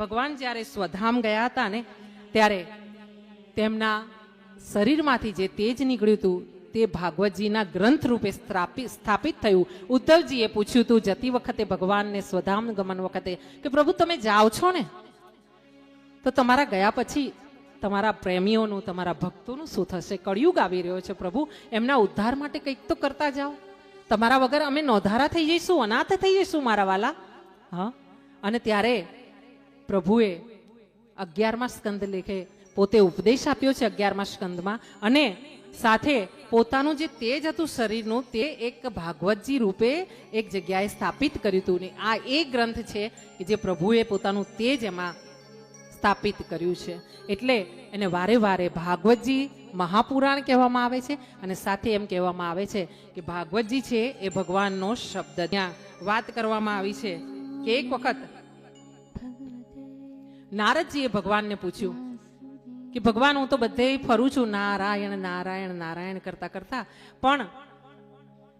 ભગવાન જ્યારે સ્વધામ ગયા હતા ને, ત્યારે તેમના શરીરમાંથી જે તેજ નીકળ્યું હતું, તે ભાગવતજીના ગ્રંથ રૂપે સ્થાપિત થયું. ઉદ્ધવજીએ પૂછ્યું હતું જતી વખતે ભગવાનને સ્વધામ ગમન વખતે કે પ્રભુ તમે જાઓ છો ને? તો તમારા ગયા પછી તમારા પ્રેમીઓનું, તમારા ભક્તોનું શું થશે? કળિયુગ આવી રહ્યો છે પ્રભુ, એમના ઉદ્ધાર માટે કંઈક તો કરતા જાઓ. તમારા વગર અમે નોંધારા થઈ જઈશું, અનાથ થઈ જઈશું મારા વાલા. હા? અને ત્યારે પ્રભુએ અગિયારમાં સ્કંદ લેખે પોતે ઉપદેશ આપ્યો છે અગિયારમાં સ્કંદમાં અને સાથે પોતાનું જે તેજ હતું શરીરનું તે એક ભાગવતજી રૂપે એક જગ્યાએ સ્થાપિત કર્યું હતું. ને આ એ ગ્રંથ છે કે જે પ્રભુએ પોતાનું તેજ એમાં સ્થાપિત કર્યું છે. એટલે એને વારે વારે ભાગવતજી મહાપુરાણ કહેવામાં આવે છે અને સાથે એમ કહેવામાં આવે છે કે ભાગવતજી છે એ ભગવાનનો શબ્દ. ત્યાં વાત કરવામાં આવી છે કે એક વખત નારદજીએ ભગવાનને પૂછ્યું કે, ભગવાન, હું તો બધે ફરું છું, નારાયણ નારાયણ નારાયણ કરતા કરતા. પણ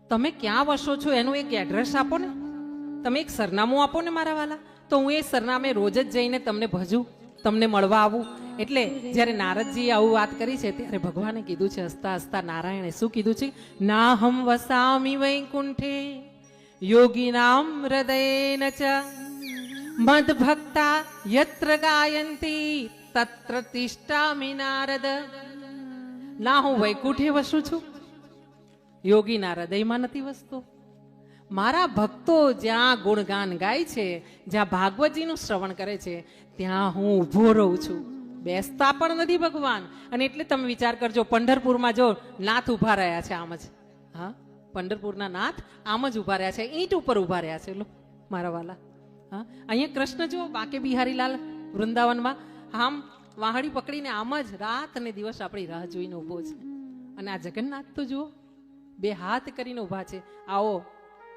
તમે ક્યાં વસો છો? એનું એક એડ્રેસ આપો ને. તમે એક સરનામું આપો ને મારા વાલા. તો હું એ સરનામે રોજ જ જઈને તમને ભજું, તમને મળવા આવું. એટલે જ્યારે નારદજીએ આવું વાત કરી છે, ત્યારે ભગવાને કીધું છે, હસતા હસતા નારાયણે શું કીધું છે? ના હમ વસામી વૈકુંઠે, યોગી નામ હૃદય ચ મદ ભક્તા યત્ર ગાયંતી તત્ર તિષ્ઠામિ નારદ ના હું વૈકુંઠે વસું છું યોગીના હૃદયમાં નથી વસતો મારા ભક્તો જ્યાં ગુણગાન ગાય છે, જ્યાં ભાગવતજીનું શ્રવણ કરે છે, ત્યાં હું ઊભો રહું છું. બેસતા પણ નથી ભગવાન. અને એટલે તમે વિચાર કરજો, પંઢરપુરમાં જો નાથ ઊભા રહ્યા છે આમ જ. હા? પંઢરપુરના નાથ આમ જ ઊભા રહ્યા છે, ઈંટ ઉપર ઊભા રહ્યા છે. લો, મારા વાલા. હા? અહીંયા કૃષ્ણ જો બાકે બિહારીલાલ વૃંદાવનમાં. આમ વાહડી પકડીને આમ જ રાત અને દિવસ આપણી રાહ જોઈને ઊભો છે. અને આ જગન્નાથ તો જુઓ, બે હાથ કરીને ઊભા છે. આવો,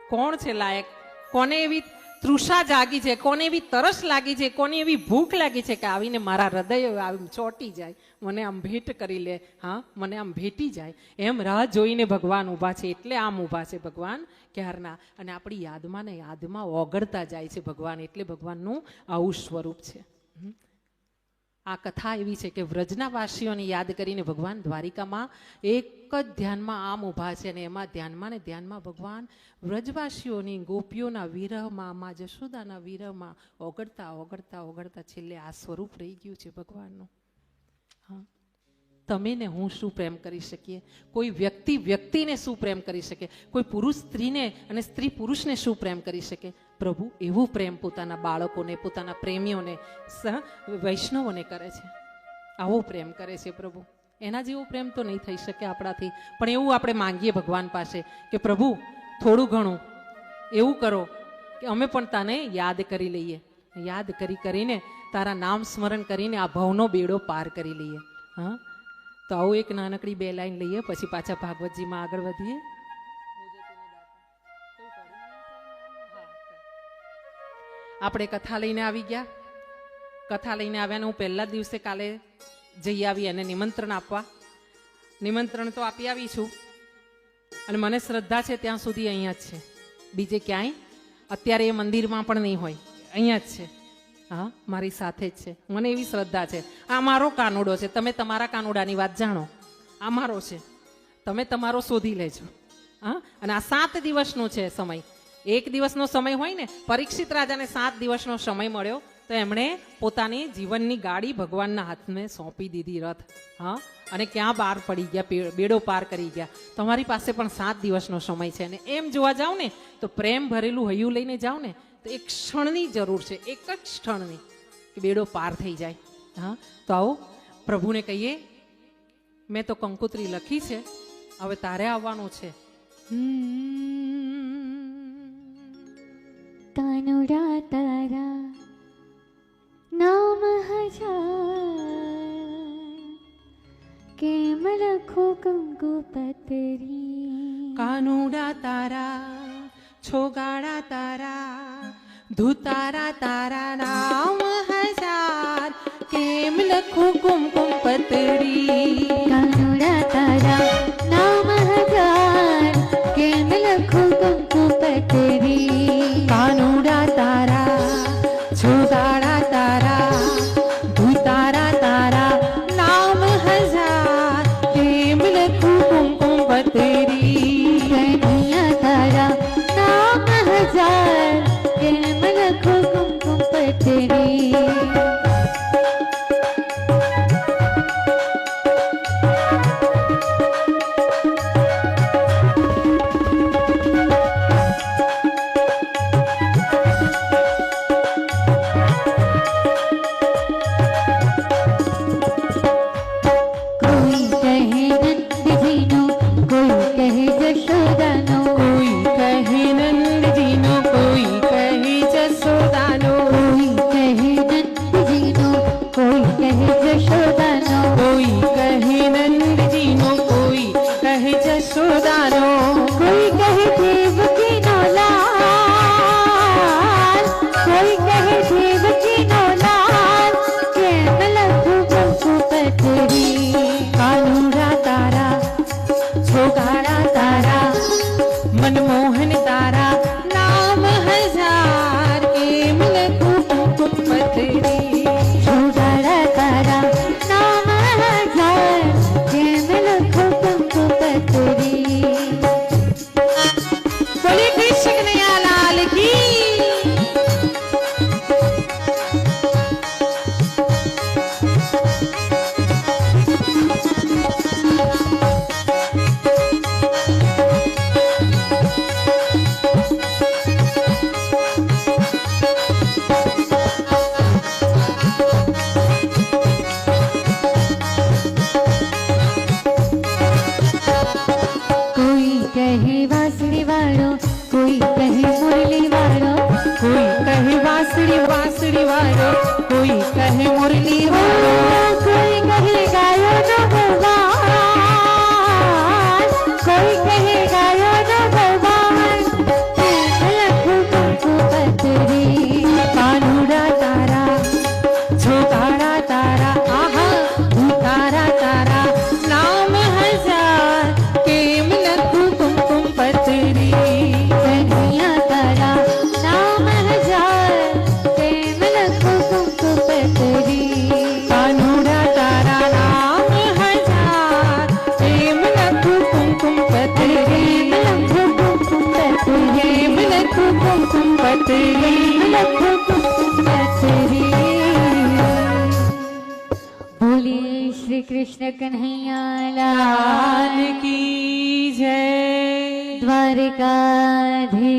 કોણ છે લાયક? કોને એવી તૃષા જાગી છે, કોને એવી તરસ લાગી છે, કોને એવી ભૂખ લાગી છે કે આવીને મારા હૃદય આમ ચોટી જાય, મને આમ ભેટ કરી લે, હા, મને આમ ભેટી જાય. એમ રાહ જોઈને ભગવાન ઊભા છે, એટલે આમ ઊભા છે ભગવાન ક્યારના? અને આપણી યાદમાં ને યાદમાં ઓગળતા જાય છે ભગવાન, એટલે ભગવાનનું આવું સ્વરૂપ છે. હમ. આ કથા એવી છે કે વ્રજના વાસીઓને યાદ કરીને ભગવાન દ્વારિકામાં એક જ ધ્યાનમાં આમ ઊભા છે અને એમાં ધ્યાનમાં ને ધ્યાનમાં ભગવાન વ્રજવાસીઓની ગોપીઓના વિરહમાં, મા જશોદાના વિરહમાં ઓગળતા ઓગળતા ઓગળતા છેલ્લે આ સ્વરૂપ રહી ગયું છે ભગવાનનું. હા. તમે ને હું શું પ્રેમ કરી શકીએ? કોઈ વ્યક્તિ વ્યક્તિને શું પ્રેમ કરી શકે? કોઈ પુરુષ સ્ત્રીને અને સ્ત્રી પુરુષને શું પ્રેમ કરી શકે? પ્રભુ એવું પ્રેમ પોતાના બાળકોને, પોતાના પ્રેમીઓને વૈષ્ણવોને કરે છે. આવો પ્રેમ કરે છે પ્રભુ. એના જેવો પ્રેમ તો નહીં થઈ શકે આપણાથી. પણ એવું આપણે માંગીએ ભગવાન પાસે કે પ્રભુ, થોડું ઘણું એવું કરો કે અમે પણ તને યાદ કરી લઈએ. યાદ કરી કરીને તારા નામ સ્મરણ કરીને આ ભવનો બેડો પાર કરી લઈએ. હા? તો આવું એક નાનકડી બે લાઈન લઈએ, પછી પાછા ભાગવતજીમાં આગળ વધીએ. આપણે કથા લઈને આવી ગયા. કથા લઈને આવ્યાને હું પહેલા દિવસે કાલે જઈ આવી અને નિમંત્રણ આપવા. નિમંત્રણ તો આપી આવી છું. અને મને શ્રદ્ધા છે ત્યાં સુધી અહીંયા જ છે. બીજે ક્યાંય? અત્યારે એ મંદિરમાં પણ નહીં હોય. અહીંયા જ છે. હા, મારી સાથે જ છે. મને એવી શ્રદ્ધા છે. આ મારો કાનુડો છે. તમે તમારા કાનુડાની વાત જાણો. આ મારો છે. તમે તમારો શોધી લેજો. હા, અને આ સાત દિવસનો છે સમય. એક દિવસનો સમય હોય ને, પરીક્ષિત રાજાને સાત દિવસનો સમય મળ્યો, તો એમણે પોતાની જીવનની ગાડી ભગવાનના હાથને સોંપી દીધી રથ. હા? અને ક્યાં બહાર પડી ગયા બેડો પાર કરી ગયા. તમારી પાસે પણ સાત દિવસનો સમય છે અને એમ જોવા જાઓ ને, તો પ્રેમ ભરેલું હૈયું લઈને જાઓ ને, તો એક ક્ષણની જરૂર છે, એક જ ક્ષણની, કે બેડો પાર થઈ જાય. હા? તો આવો, પ્રભુને કહીએ, મેં તો કંકોત્રી લખી છે, હવે તારે આવવાનું છે. કાનુડા તારા નામ હજાર કેમ લખો કંકુ પતરી કાનુડા તારા છોગાડા તારા ધુતારા તારા નામ હજાર કેમ લખું કુમકુમ પતરી परिवारों पतरी बोलिए श्री कृष्ण कन्हैया लाल की जय। द्वारिकाधीश